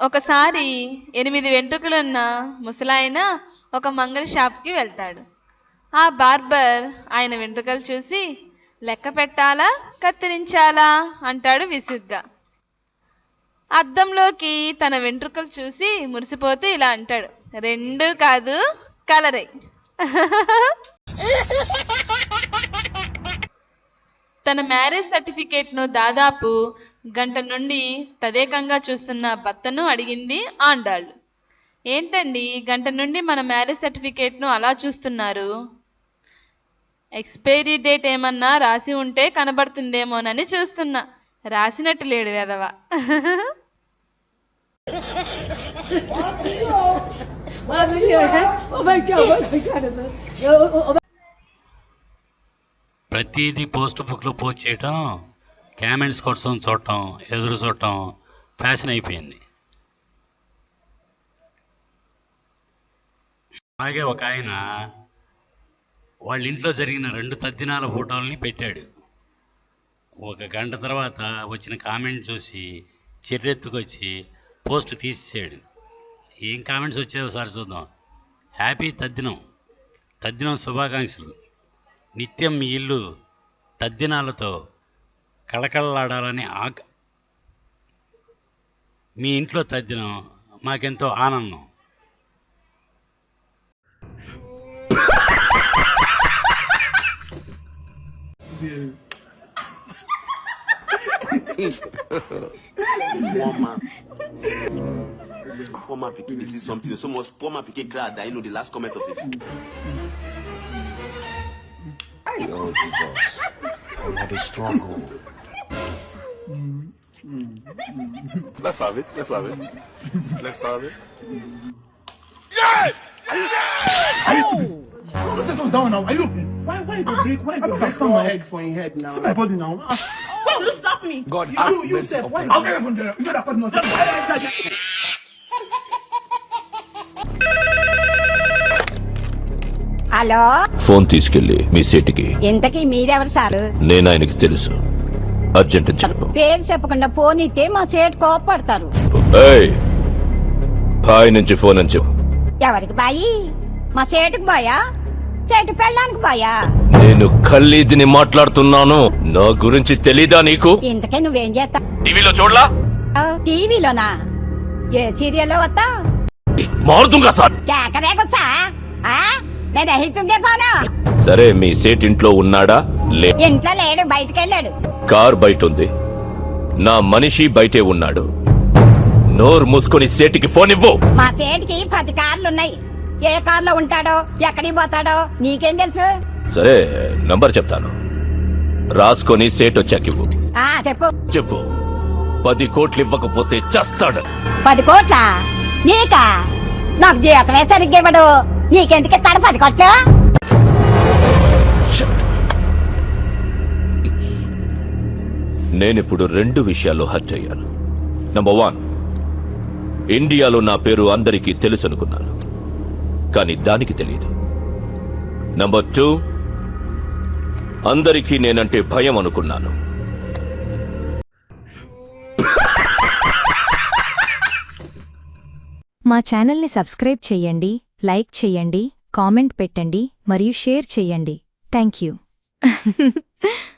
ఒకసారి ఎనిమిది వెంట్రుకలున్న ముసలాయన ఒక మంగళ షాప్కి వెళ్తాడు. ఆ బార్బర్ ఆయన వెంట్రుకలు చూసి లెక్క పెట్టాలా? కత్తిరించాలా? అంటాడు విసుగ్గా. అద్దంలోకి తన వెంట్రుకలు చూసి మురిసిపోతూ ఇలా అంటాడు రెండు కాదు కలరే. తన మ్యారేజ్ సర్టిఫికేట్ను దాదాపు గంట నుండి తదేకంగా చూస్తున్న భర్తను అడిగింది ఆండాళ్ళు. ఏంటండి గంట నుండి మన మ్యారేజ్ సర్టిఫికేట్ను అలా చూస్తున్నారు? ఎక్స్పైరీ డేట్ ఏమన్నా రాసి ఉంటే కనబడుతుందేమోనని చూస్తున్నా. రాసినట్టు లేడు వెదవా ప్రతిదీ పోస్ట్ బుక్లో పోస్ట్ చేయటం కామెంట్స్ కోసం చూడటం ఎదురు చూడటం ఫ్యాషన్ అయిపోయింది. అలాగే ఒక ఆయన వాళ్ళ ఇంట్లో జరిగిన రెండు తద్దినాల ఫోటోల్ని పెట్టాడు. ఒక గంట తర్వాత వచ్చిన కామెంట్ చూసి చెర్రెత్తుకొచ్చి పోస్ట్ తీసేసాడు ఏం కామెంట్స్ వచ్చాయో సార్ చూద్దాం. హ్యాపీ తద్దినం. తద్దినం శుభాకాంక్షలు. నిత్యం మీ ఇల్లు తద్దినాలతో కళకళలాడాలని ఆక మీ ఇంట్లో తద్దినం మాకెంతో ఆనందం poor man. Poor man pikin dey see something. So much poor man pikin cry that you know the last comment of it. Oh, Jesus. I had a struggle. Let's have it. Let's have it. Let's have it. Settle down now. Are you Why, why you go break? Why you go break Come my on, head? head for your head now. See my body now. Ah, Wait, you stop me. God, You, you said, why? I'll get from there. You know that person. Why, why, why, hello phone తీసుకెళ్లి మీ సీటుకి ఇంతకీ మీరెవరు sir నేను ఆయనకి తెలుసు urgent పేరు చెప్పకుండా phone ఇస్తే మా సేటు కోపడతారు బాయ్ నుంచి ఫోన్ అని చెప్పు. ఎవరికి బాయి? మా సేటుకు బాయా? సేటు పెళ్ళానికి బాయా? నేను ఖల్లీదిని మాట్లాడుతున్నాను. నా గురించి తెలీదా నీకు? ఇంతకే నువ్వేం చేస్తా టీవీలో చూడలా? టీవీలోనా? ఏ సీరియల్లో వస్తా? మారుతుంగా సార్. కేకరేకొచ్చా నేను సరే మీ సేట్ ఇంట్లో ఉన్నాడా? లే ఇంట్లో లేడు బయటికి వెళ్ళాడు కార్ బయట ఉంది నా మనిషి బయటే ఉన్నాడు. నోరు మూసుకొని సేటికి ఫోన్ ఇవ్వు. మా సేటుకి పది కార్లు ఉన్నాయి ఏ కార్లో ఉంటాడో ఎక్కడికి పోతాడో నీకేం తెలుసు? సరే నంబర్ చెప్తాను. రాసుకొని సేట్ వచ్చాక ఇవ్వు ఆ చెప్పు. చెప్పు. పది కోట్లు ఇవ్వకపోతే చస్తాడు. పది కోట్ల? నీకా? నాకు జీతమే సరిగ్గా ఇవ్వడు. నీకెందుకు ఇస్తాడు పది కోట్లు? నేనిప్పుడు రెండు విషయాల్లో హర్ట్ అయ్యాను. నంబర్ వన్ ఇండియాలో నా పేరు అందరికీ తెలుసు అనుకున్నాను కానీ దానికి తెలియదు. నంబర్ టూ అందరికీ నేనంటే భయం అనుకున్నాను. మా ఛానల్ని సబ్స్క్రైబ్ చేయండి లైక్ చేయండి కామెంట్ పెట్టండి మరియు షేర్ చేయండి. Thank you